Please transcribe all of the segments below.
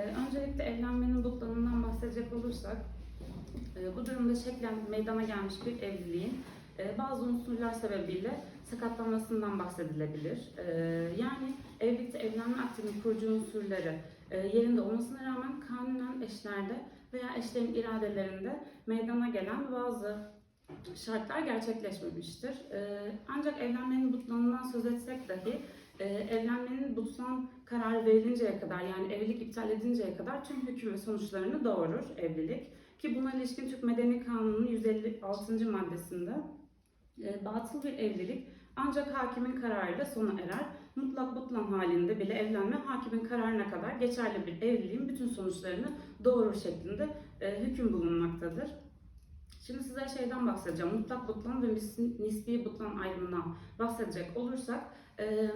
Ee, öncelikle evlenmenin butlanından bahsedecek olursak, e, bu durumda şeklen meydana gelmiş bir evliliğin e, bazı unsurlar sebebiyle sakatlanmasından bahsedilebilir. E, yani evlilikte evlenme akdinin kurucu unsurları yerinde olmasına rağmen kanunen eşlerde veya eşlerin iradelerinde meydana gelen bazı şartlar gerçekleşmemiştir. Ancak evlenmenin butlanından söz etsek dahi e, evlenmenin butlan kararı verilinceye kadar yani evlilik iptal edinceye kadar tüm hüküm ve sonuçlarını doğurur evlilik. Ki buna ilişkin Türk Medeni Kanunu'nun 156. maddesinde e, batıl bir evlilik ancak hakimin kararıyla sona erer. Mutlak butlan halinde bile evlenme hakimin kararına kadar geçerli bir evliliğin bütün sonuçlarını doğurur şeklinde e, hüküm bulunmaktadır. Şimdi size şeyden bahsedeceğim. Mutlak butlan ve nis- nispi butlan ayrımından bahsedecek olursak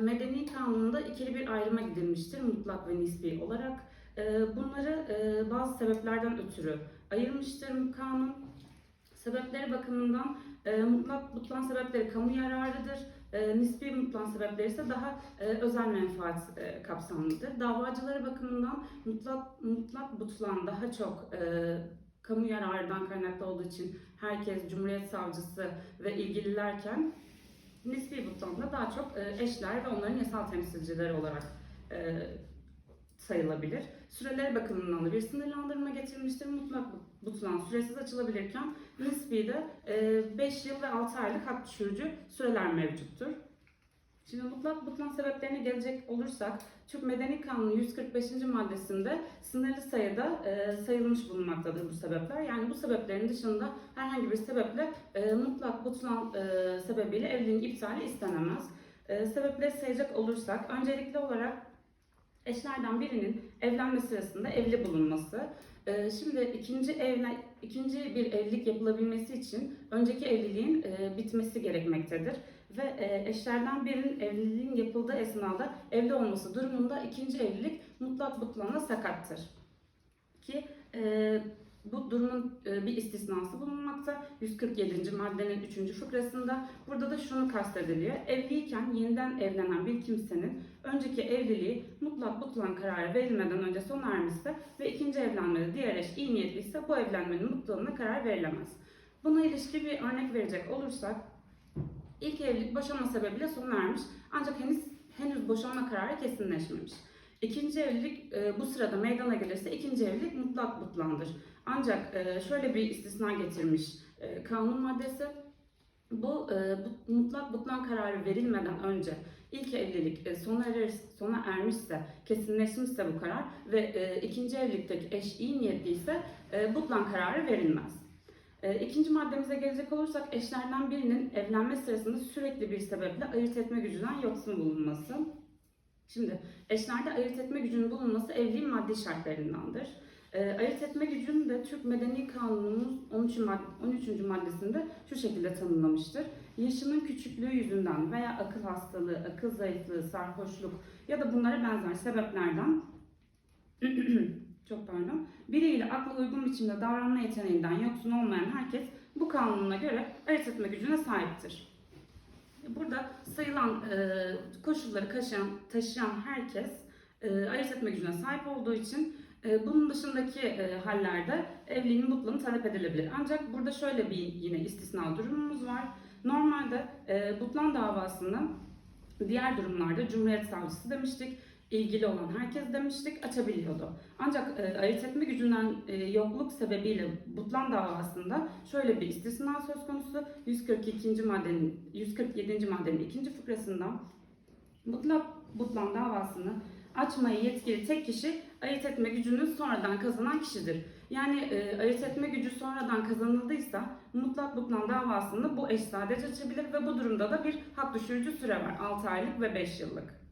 Medeni Kanun'da ikili bir ayrıma gidilmiştir mutlak ve nispi olarak. E, bunları e, bazı sebeplerden ötürü ayırmıştır kanun. Sebepleri bakımından e, mutlak butlan sebepleri kamu yararıdır. E, nispi mutlan sebepleri ise daha özel menfaat kapsamlıdır. Davacıları bakımından mutlak mutlak butlan daha çok kamu yararından kaynaklı olduğu için herkes Cumhuriyet Savcısı ve ilgililerken nispi butlanla daha çok e, eşler ve onların yasal temsilcileri olarak e, sayılabilir. Süreleri bakımından da bir sınırlandırma getirilmiştir. Mutlak butlan süresiz açılabilirken nispi de 5 yıl ve 6 aylık hak düşürücü süreler mevcuttur. Şimdi mutlak butlan sebeplerine gelecek olursak Türk Medeni Kanunu 145. maddesinde sınırlı sayıda e, sayılmış bulunmaktadır bu sebepler. Yani bu sebeplerin dışında herhangi bir sebeple e, mutlak butlan e, sebebiyle evliliğin iptali istenemez. E, sebepleri sayacak olursak öncelikli olarak eşlerden birinin evlenme sırasında evli bulunması. E, şimdi ikinci evlen ikinci bir evlilik yapılabilmesi için önceki evliliğin e, bitmesi gerekmektedir ve e, eşlerden birinin evliliğin yapıldığı esnada evli olması durumunda ikinci evlilik mutlak butlanla sakattır. Ki e, bu durumun e, bir istisnası bulunmakta. 147. maddenin 3. fıkrasında. Burada da şunu kastediliyor. Evliyken yeniden evlenen bir kimsenin önceki evliliği mutlak butlan kararı verilmeden önce sona ermişse ve ikinci evlenmede diğer eş iyi niyetliyse bu evlenmenin mutluluğuna karar verilemez. Buna ilişkin bir örnek verecek olursak İlk evlilik boşanma sebebiyle sona ermiş ancak henüz henüz boşanma kararı kesinleşmemiş. İkinci evlilik e, bu sırada meydana gelirse ikinci evlilik mutlak butlandır. Ancak e, şöyle bir istisna getirmiş e, kanun maddesi. Bu, e, bu mutlak butlan kararı verilmeden önce ilk evlilik e, sona erer, sona ermişse, kesinleşmişse bu karar ve e, ikinci evlilikteki eş iyi niyetliyse e, butlan kararı verilmez. E, İkinci maddemize gelecek olursak eşlerden birinin evlenme sırasında sürekli bir sebeple ayırt etme gücünden yoksun bulunması. Şimdi eşlerde ayırt etme gücünün bulunması evliliğin maddi şartlarındandır. E, ayırt etme gücünü de Türk Medeni Kanunu'nun 13. Mad- 13. maddesinde şu şekilde tanımlamıştır. Yaşının küçüklüğü yüzünden veya akıl hastalığı, akıl zayıflığı, sarhoşluk ya da bunlara benzer sebeplerden çok pardon. Biriyle akla uygun biçimde davranma yeteneğinden yoksun olmayan herkes bu kanuna göre ayırt etme gücüne sahiptir. Burada sayılan e, koşulları taşıyan, taşıyan herkes e, ayırt etme gücüne sahip olduğu için e, bunun dışındaki e, hallerde evliliğin mutluluğunu talep edilebilir. Ancak burada şöyle bir yine istisna durumumuz var. Normalde e, butlan davasını diğer durumlarda Cumhuriyet Savcısı demiştik ilgili olan herkes demiştik açabiliyordu. Ancak e, ayırt etme gücünden e, yokluk sebebiyle Butlan davasında şöyle bir istisna söz konusu. 142. maddenin 147. maddenin ikinci fıkrasından mutlak Butlan davasını açmaya yetkili tek kişi ayırt etme gücünü sonradan kazanan kişidir. Yani e, ayırt etme gücü sonradan kazanıldıysa mutlak butlan davasını bu eş sadece açabilir ve bu durumda da bir hak düşürücü süre var. 6 aylık ve 5 yıllık.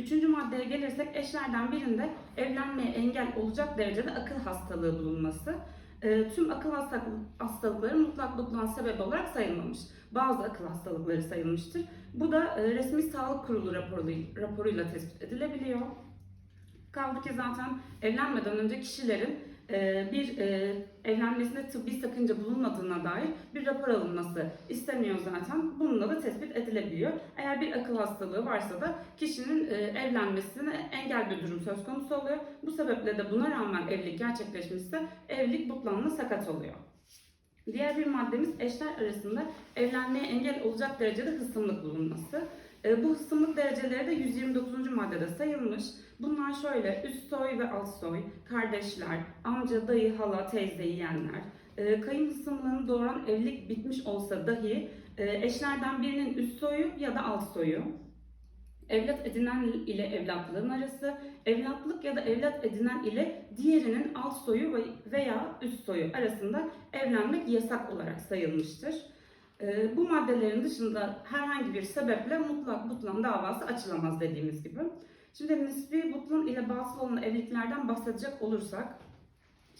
Üçüncü maddeye gelirsek eşlerden birinde evlenmeye engel olacak derecede akıl hastalığı bulunması. E, tüm akıl hastalık, hastalıkları mutlak butlan sebebi olarak sayılmamış. Bazı akıl hastalıkları sayılmıştır. Bu da e, resmi sağlık kurulu raporu, raporuyla tespit edilebiliyor. Kaldı ki zaten evlenmeden önce kişilerin bir e, evlenmesinde tıbbi sakınca bulunmadığına dair bir rapor alınması isteniyor zaten. Bununla da tespit edilebiliyor. Eğer bir akıl hastalığı varsa da kişinin e, evlenmesine engel bir durum söz konusu oluyor. Bu sebeple de buna rağmen evlilik gerçekleşmişse evlilik butlanma sakat oluyor. Diğer bir maddemiz eşler arasında evlenmeye engel olacak derecede hısımlık bulunması. E, bu hısımlık dereceleri de 129. maddede sayılmış. Bunlar şöyle üst soy ve alt soy, kardeşler, amca, dayı, hala, teyze, yeğenler. E, kayın hısımlığını doğuran evlilik bitmiş olsa dahi e, eşlerden birinin üst soyu ya da alt soyu. Evlat edinen ile evlatlığın arası, evlatlık ya da evlat edinen ile diğerinin alt soyu ve- veya üst soyu arasında evlenmek yasak olarak sayılmıştır. Ee, bu maddelerin dışında herhangi bir sebeple mutlak butlan davası açılamaz dediğimiz gibi. Şimdi nispi butlan ile batıl olan evliliklerden bahsedecek olursak,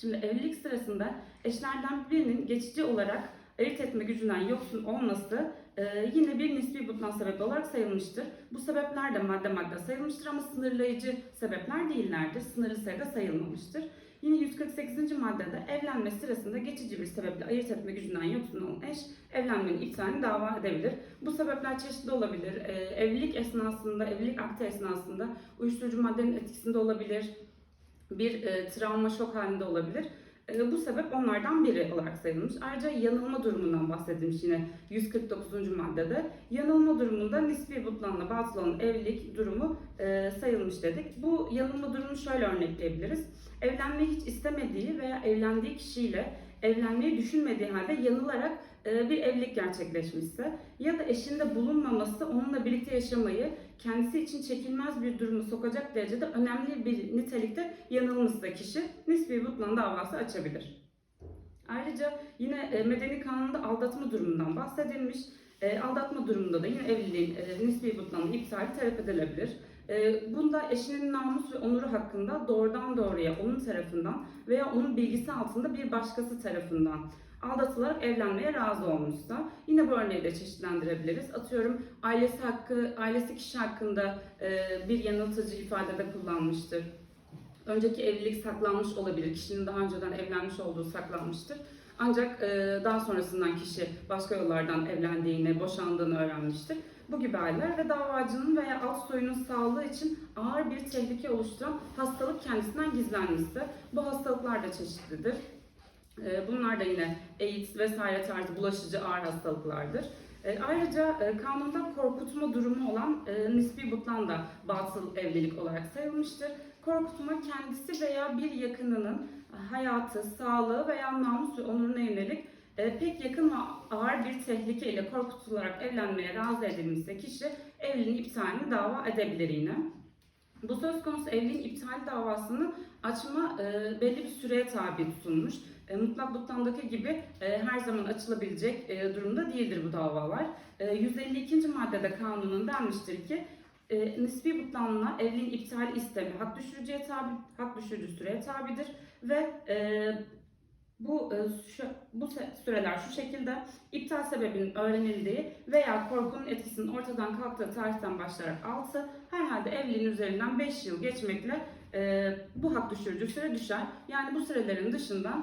şimdi evlilik sırasında eşlerden birinin geçici olarak ayırt etme gücünden yoksun olması e, yine bir nispi butlan sebebi olarak sayılmıştır. Bu sebepler de madde madde sayılmıştır ama sınırlayıcı sebepler değillerdir. Sınırlı sayıda sayılmamıştır. Yine 148. maddede evlenme sırasında geçici bir sebeple ayırt etme gücünden yoksun olan eş evlenmenin iptalini dava edebilir. Bu sebepler çeşitli olabilir. Ee, evlilik esnasında, evlilik akti esnasında uyuşturucu maddenin etkisinde olabilir. Bir e, travma şok halinde olabilir. E, bu sebep onlardan biri olarak sayılmış. Ayrıca yanılma durumundan bahsedilmiş yine 149. maddede. Yanılma durumunda nispi butlanla batıl olan evlilik durumu e, sayılmış dedik. Bu yanılma durumunu şöyle örnekleyebiliriz. Evlenmeyi hiç istemediği veya evlendiği kişiyle evlenmeyi düşünmediği halde yanılarak bir evlilik gerçekleşmişse ya da eşinde bulunmaması onunla birlikte yaşamayı kendisi için çekilmez bir durumu sokacak derecede önemli bir nitelikte yanılmışsa kişi nispi butlan davası açabilir. Ayrıca yine e, medeni kanunda aldatma durumundan bahsedilmiş. E, aldatma durumunda da yine evliliğin e, nispi butlanı iptali talep edilebilir. E, bunda eşinin namus ve onuru hakkında doğrudan doğruya onun tarafından veya onun bilgisi altında bir başkası tarafından aldatılarak evlenmeye razı olmuşsa yine bu örneği de çeşitlendirebiliriz. Atıyorum ailesi hakkı, ailesi kişi hakkında e, bir yanıltıcı ifadede kullanmıştır. Önceki evlilik saklanmış olabilir. Kişinin daha önceden evlenmiş olduğu saklanmıştır. Ancak e, daha sonrasından kişi başka yollardan evlendiğini, boşandığını öğrenmiştir. Bu gibi haller ve davacının veya alt soyunun sağlığı için ağır bir tehlike oluşturan hastalık kendisinden gizlenmişse bu hastalıklar da çeşitlidir. E, Bunlar da yine AIDS vesaire tarzı bulaşıcı ağır hastalıklardır. E, Ayrıca e, kanunda korkutma durumu olan e, nispi butlan da batıl evlilik olarak sayılmıştır. Korkutma kendisi veya bir yakınının hayatı, sağlığı veya namus ve onuruna yönelik e, pek yakın ve ağır bir tehlikeyle korkutularak evlenmeye razı edilmişse kişi evliliğin iptalini dava edebilir yine. Bu söz konusu evliliğin iptal davasını açma belli bir süreye tabi tutulmuş. E, mutlak butlandaki gibi e, her zaman açılabilecek e, durumda değildir bu davalar. E, 152. maddede kanunun denmiştir ki e, nispi butlanla evliliğin iptali istemi hak düşürücüye tabi, hak düşürücü süreye tabidir ve e, bu e, bu süreler şu şekilde iptal sebebinin öğrenildiği veya korkunun etkisinin ortadan kalktığı tarihten başlayarak 6, herhalde evliliğin üzerinden 5 yıl geçmekle e, bu hak düşürücü süre düşer. Yani bu sürelerin dışında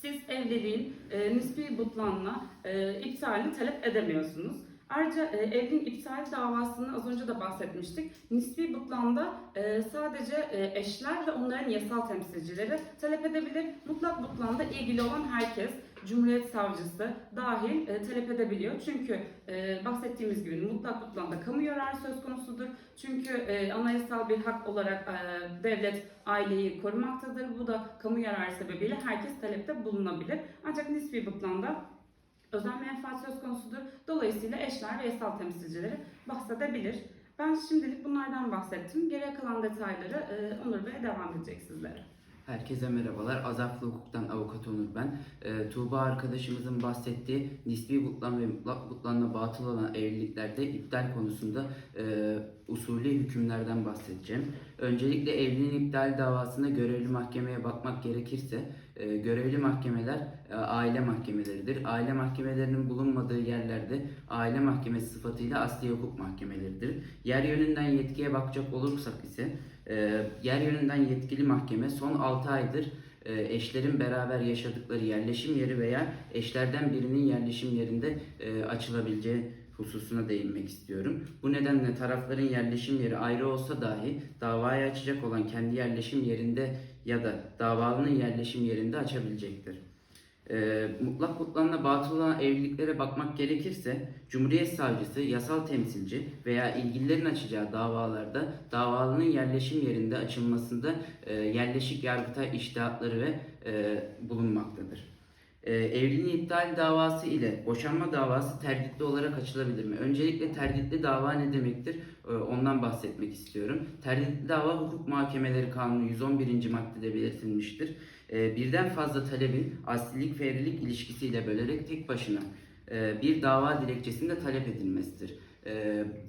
siz evliliğin e, nispi butlanla e, iptalini talep edemiyorsunuz. Ayrıca e, evliliğin iptal davasını az önce de bahsetmiştik. Nispi butlanda e, sadece e, eşler ve onların yasal temsilcileri talep edebilir. Mutlak butlanda ilgili olan herkes, Cumhuriyet Savcısı dahil e, talep edebiliyor. Çünkü e, bahsettiğimiz gibi mutlak butlanda kamu yararı söz konusudur. Çünkü e, anayasal bir hak olarak e, devlet aileyi korumaktadır. Bu da kamu yararı sebebiyle herkes talepte bulunabilir. Ancak nispi butlanda özel menfaat söz konusudur. Dolayısıyla eşler ve yasal temsilcileri bahsedebilir. Ben şimdilik bunlardan bahsettim. Geriye kalan detayları e, Onur Bey devam edecek sizlere. Herkese merhabalar. Azaflı Hukuk'tan avukat Onur ben. Ee, Tuğba arkadaşımızın bahsettiği nispi butlan ve mutlak butlanla batıl olan evliliklerde iptal konusunda e, usulü hükümlerden bahsedeceğim. Öncelikle evliliğin iptal davasında görevli mahkemeye bakmak gerekirse e, görevli mahkemeler e, aile mahkemeleridir. Aile mahkemelerinin bulunmadığı yerlerde aile mahkemesi sıfatıyla asli hukuk mahkemeleridir. Yer yönünden yetkiye bakacak olursak ise e, yer yönünden yetkili mahkeme son 6 aydır e, eşlerin beraber yaşadıkları yerleşim yeri veya eşlerden birinin yerleşim yerinde e, açılabileceği hususuna değinmek istiyorum. Bu nedenle tarafların yerleşim yeri ayrı olsa dahi davayı açacak olan kendi yerleşim yerinde ya da davalının yerleşim yerinde açabilecektir. Ee, mutlak kutlanma batıl olan evliliklere bakmak gerekirse Cumhuriyet Savcısı, yasal temsilci veya ilgililerin açacağı davalarda davalının yerleşim yerinde açılmasında e, yerleşik yargıtay iştihatları ve e, bulunmaktadır. E, evliliğin iptal davası ile boşanma davası terditli olarak açılabilir mi? Öncelikle terditli dava ne demektir? E, ondan bahsetmek istiyorum. Terditli dava hukuk muhakemeleri kanunu 111. maddede belirtilmiştir. E, birden fazla talebin aslilik fevrilik ilişkisiyle bölerek tek başına e, bir dava dilekçesinde talep edilmesidir.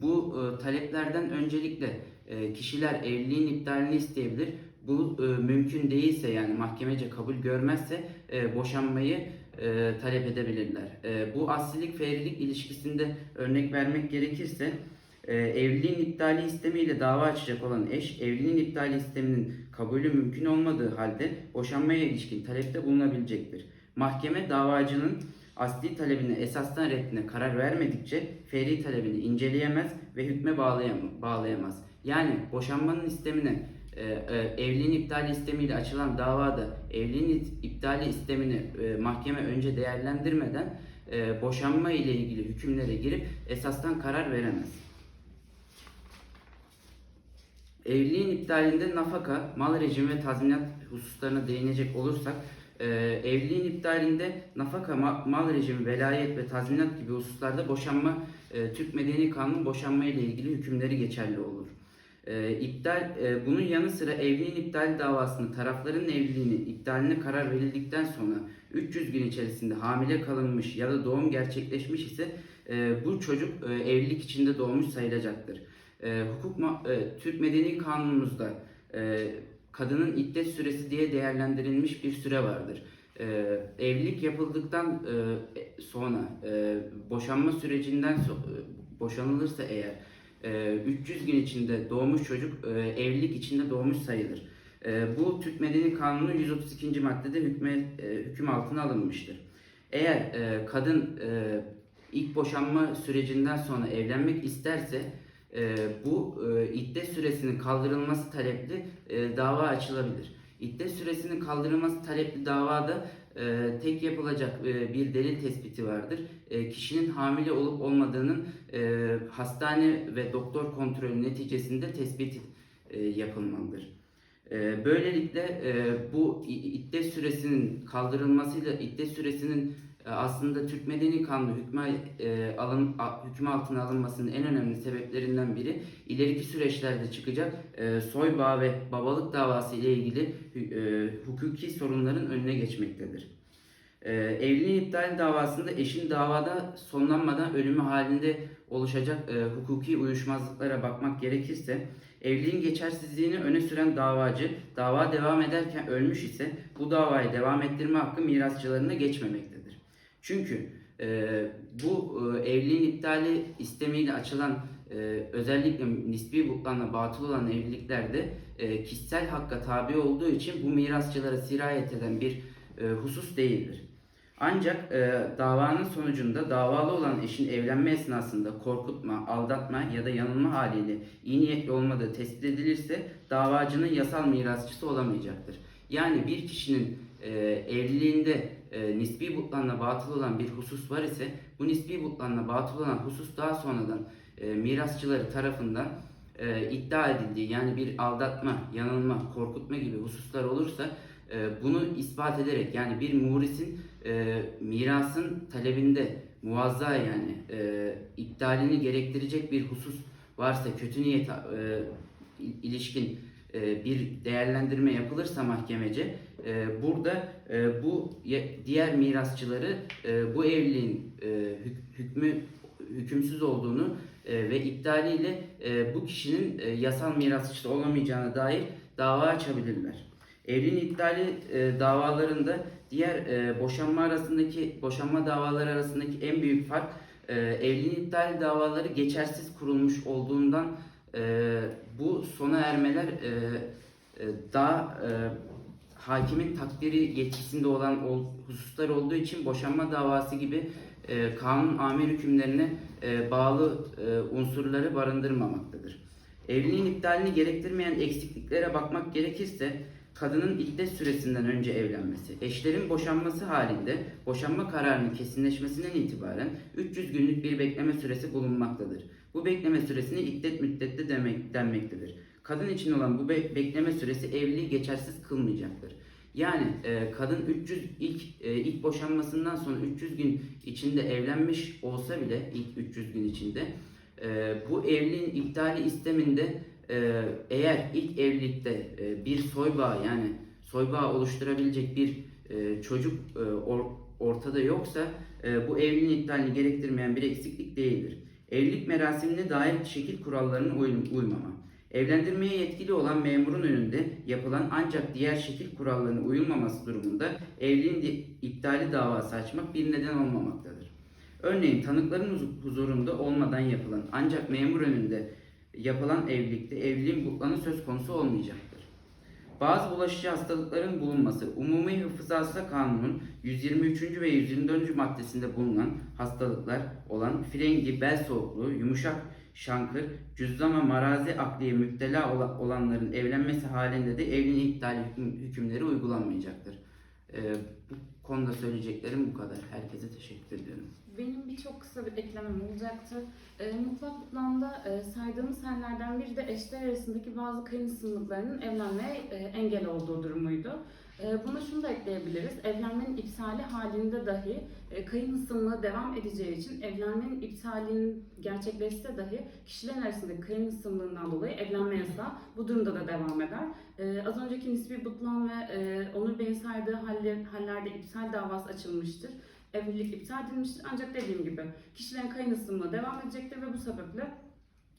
Bu e, taleplerden öncelikle e, kişiler evliliğin iptalini isteyebilir. Bu e, mümkün değilse yani mahkemece kabul görmezse e, boşanmayı e, talep edebilirler. E, bu aslilik fevrilik ilişkisinde örnek vermek gerekirse e, evliliğin iptali istemiyle dava açacak olan eş evliliğin iptali isteminin kabulü mümkün olmadığı halde boşanmaya ilişkin talepte bulunabilecektir. Mahkeme davacının asli talebini esastan reddine karar vermedikçe feri talebini inceleyemez ve hükme bağlayam- bağlayamaz. Yani boşanmanın istemine e, e, evliliğin iptali istemiyle açılan davada evliliğin iptali istemini e, mahkeme önce değerlendirmeden e, boşanma ile ilgili hükümlere girip esastan karar veremez. Evliliğin iptalinde nafaka, mal rejimi ve tazminat hususlarına değinecek olursak, e, evliliğin iptalinde nafaka, ma- mal rejimi, velayet ve tazminat gibi hususlarda boşanma, e, Türk Medeni Kanunu boşanma ile ilgili hükümleri geçerli olur. E, iptal, e, bunun yanı sıra evliliğin iptal davasını tarafların evliliğini iptaline karar verildikten sonra 300 gün içerisinde hamile kalınmış ya da doğum gerçekleşmiş ise e, bu çocuk e, evlilik içinde doğmuş sayılacaktır. E, hukuk e, Türk Medeni Kanunumuzda e, kadının iddet süresi diye değerlendirilmiş bir süre vardır. E, evlilik yapıldıktan e, sonra e, boşanma sürecinden so- e, boşanılırsa eğer e, 300 gün içinde doğmuş çocuk e, evlilik içinde doğmuş sayılır. E, bu Türk Medeni Kanunu 132. maddede hükme, e, hüküm altına alınmıştır. Eğer e, kadın ilk boşanma sürecinden sonra evlenmek isterse bu e, iddet süresinin kaldırılması talepli dava açılabilir. İddet süresinin kaldırılması talepli davada e, tek yapılacak bir delil tespiti vardır. E, kişinin hamile olup olmadığının e, hastane ve doktor kontrolü neticesinde tespit e, yapılmalıdır. Böylelikle bu iddet süresinin kaldırılmasıyla iddet süresinin aslında Türk Medeni Kanunu hükme, alın, hüküm altına alınmasının en önemli sebeplerinden biri ileriki süreçlerde çıkacak soy bağı ve babalık davası ile ilgili hukuki sorunların önüne geçmektedir. E, evliliğin iptal davasında eşin davada sonlanmadan ölümü halinde oluşacak e, hukuki uyuşmazlıklara bakmak gerekirse evliliğin geçersizliğini öne süren davacı dava devam ederken ölmüş ise bu davayı devam ettirme hakkı mirasçılarına geçmemektedir. Çünkü e, bu e, evliliğin iptali istemiyle açılan e, özellikle nispi butlanla batıl olan evliliklerde e, kişisel hakka tabi olduğu için bu mirasçılara sirayet eden bir e, husus değildir. Ancak e, davanın sonucunda davalı olan eşin evlenme esnasında korkutma, aldatma ya da yanılma haliyle iyi niyetli olmadığı tespit edilirse davacının yasal mirasçısı olamayacaktır. Yani bir kişinin e, evliliğinde e, nispi butlanla batıl olan bir husus var ise bu nispi butlanla batıl olan husus daha sonradan e, mirasçıları tarafından e, iddia edildiği yani bir aldatma, yanılma, korkutma gibi hususlar olursa e, bunu ispat ederek yani bir murisin e, mirasın talebinde muazza yani e, iptalini gerektirecek bir husus varsa kötü niyet e, il- ilişkin e, bir değerlendirme yapılırsa mahkemece e, burada e, bu diğer mirasçıları e, bu evliliğin e, hük- hükmü hükümsüz olduğunu e, ve iptaliyle e, bu kişinin e, yasal mirasçısı olamayacağına dair dava açabilirler. Evliliğin iptali e, davalarında diğer e, boşanma arasındaki boşanma davaları arasındaki en büyük fark e, evliliğin iptali davaları geçersiz kurulmuş olduğundan e, bu sona ermeler e, e, daha e, hakimin takdiri yetkisinde olan ol- hususlar olduğu için boşanma davası gibi e, kanun amir hükümlerine e, bağlı e, unsurları barındırmamaktadır. Evliliğin iptalini gerektirmeyen eksikliklere bakmak gerekirse kadının iddet süresinden önce evlenmesi, eşlerin boşanması halinde boşanma kararının kesinleşmesinden itibaren 300 günlük bir bekleme süresi bulunmaktadır. Bu bekleme süresine iddet müddette demek, denmektedir. Kadın için olan bu be- bekleme süresi evliliği geçersiz kılmayacaktır. Yani e, kadın 300 ilk e, ilk boşanmasından sonra 300 gün içinde evlenmiş olsa bile ilk 300 gün içinde e, bu evliliğin iptali isteminde e, eğer ilk evlilikte e, bir soybağı yani soybağı oluşturabilecek bir e, çocuk e, or- ortada yoksa e, bu evliliğin iptalini gerektirmeyen bir eksiklik değildir. Evlilik merasimine dair şekil kurallarına uy- uymama. Evlendirmeye yetkili olan memurun önünde yapılan ancak diğer şekil kurallarına uyulmaması durumunda evliliğin iptali davası açmak bir neden olmamaktadır. Örneğin tanıkların huz- huzurunda olmadan yapılan ancak memur önünde yapılan evlilikte evliliğin butlanı söz konusu olmayacaktır. Bazı bulaşıcı hastalıkların bulunması, Umumi Hıfzı Hasta Kanunu'nun 123. ve 124. maddesinde bulunan hastalıklar olan frengi, bel soğukluğu, yumuşak şankır, cüzdama marazi akliye müptela ola- olanların evlenmesi halinde de evliliğin iptali hüküm- hükümleri uygulanmayacaktır. Ee, bu konuda söyleyeceklerim bu kadar. Herkese teşekkür ediyorum. Benim birçok kısa bir eklemem olacaktı. E, mutlak butlanda e, saydığımız hallerden biri de eşler arasındaki bazı kayın sınırlarının evlenmeye e, engel olduğu durumuydu. E, buna şunu da ekleyebiliriz. Evlenmenin iptali halinde dahi e, kayın ısınlığı devam edeceği için evlenmenin iptalinin gerçekleşse dahi kişilerin arasındaki kayın ısınlığından dolayı evlenme yasağı bu durumda da devam eder. E, az önceki nispi butlan ve e, Onur Bey'in saydığı haller, hallerde iptal davası açılmıştır evlilik iptal edilmiştir. Ancak dediğim gibi kişilerin kayın devam edecektir ve bu sebeple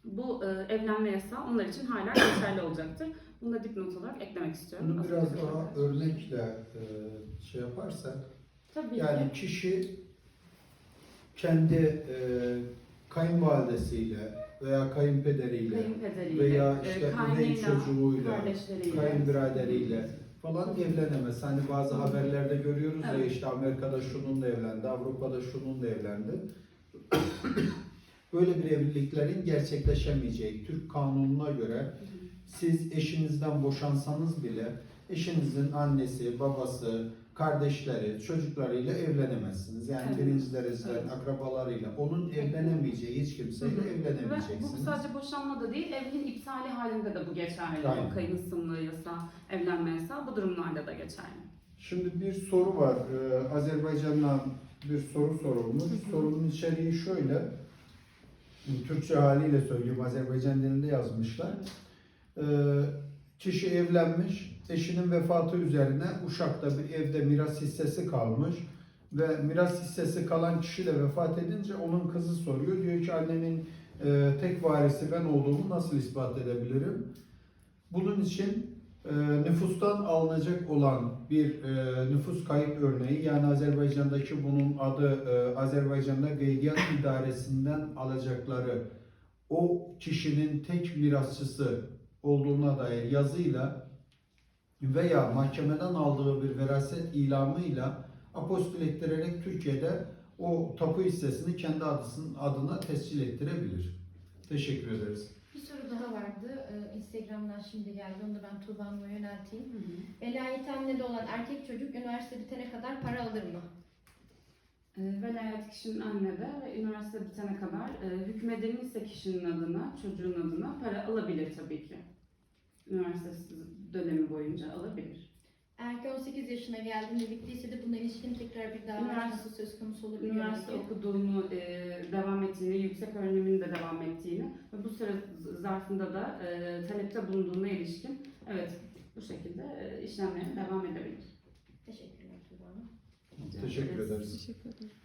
bu e, evlenme yasağı onlar için hala geçerli olacaktır. Bunu da dipnot olarak eklemek istiyorum. Bunu Az biraz daha söyledim. örnekle e, şey yaparsak, Tabii yani ki. kişi kendi e, kayınvalidesiyle veya kayınpederiyle Kayınpederiyle, veya e, işte kaynıyla, çocuğuyla, kayınbiraderiyle falan evlenemez. Hani bazı haberlerde görüyoruz ya Evet. işte Amerika'da şunun da evlendi, Avrupa'da şunun da evlendi. Böyle bir evliliklerin gerçekleşemeyeceği Türk kanununa göre siz eşinizden boşansanız bile eşinizin annesi, babası, kardeşleri, çocuklarıyla evlenemezsiniz. Yani Evet. birinci dereceden Evet. akrabalarıyla. Onun evlenemeyeceği hiç kimseyle Hı hı. Ve evlenemeyeceksiniz. bu sadece boşanma da değil, evliliğin iptali halinde de bu geçerli. Aynen. Isınlığı yasağı, evlenme yasağı bu durumlarda da geçerli. Şimdi bir soru var. Ee, Azerbaycan'dan bir soru sorulmuş. Sorunun içeriği şöyle. Türkçe haliyle söylüyorum. Azerbaycan dilinde yazmışlar. Ee, kişi evlenmiş. Eşinin vefatı üzerine Uşak'ta bir evde miras hissesi kalmış. Ve miras hissesi kalan kişi de vefat edince onun kızı soruyor. Diyor ki annemin e, tek varisi ben olduğumu nasıl ispat edebilirim? Bunun için e, nüfustan alınacak olan bir e, nüfus kayıp örneği yani Azerbaycan'daki bunun adı e, Azerbaycan'da Geydiyat İdaresi'nden alacakları o kişinin tek mirasçısı olduğuna dair yazıyla veya mahkemeden aldığı bir veraset ilamıyla apostil ettirerek Türkiye'de o tapu hissesini kendi adısının adına tescil ettirebilir. Teşekkür ederiz. Bir soru daha vardı. Ee, Instagram'dan şimdi geldi. Onu da ben Tuğba Hanım'a yönelteyim. Velayethanede olan erkek çocuk üniversite bitene kadar para alır mı? E, velayet kişinin annede ve üniversite bitene kadar e, hükmedilmişse kişinin adına, çocuğun adına para alabilir tabii ki. Üniversite dönemi boyunca alabilir. Eğer ki 18 yaşına geldiğinde bittiyse de buna ilişkin tekrar bir dava Üniversite- açması söz konusu olabilir. Üniversite okuduğunu, e, devam ettiğini, yüksek öğrenimin de devam ettiğini ve bu süre zarfında da e, talepte bulunduğuna ilişkin evet bu şekilde e, işlemlere devam edebilir. Teşekkürler Tuğba Hanım. Teşekkür ederiz. Teşekkür ederim.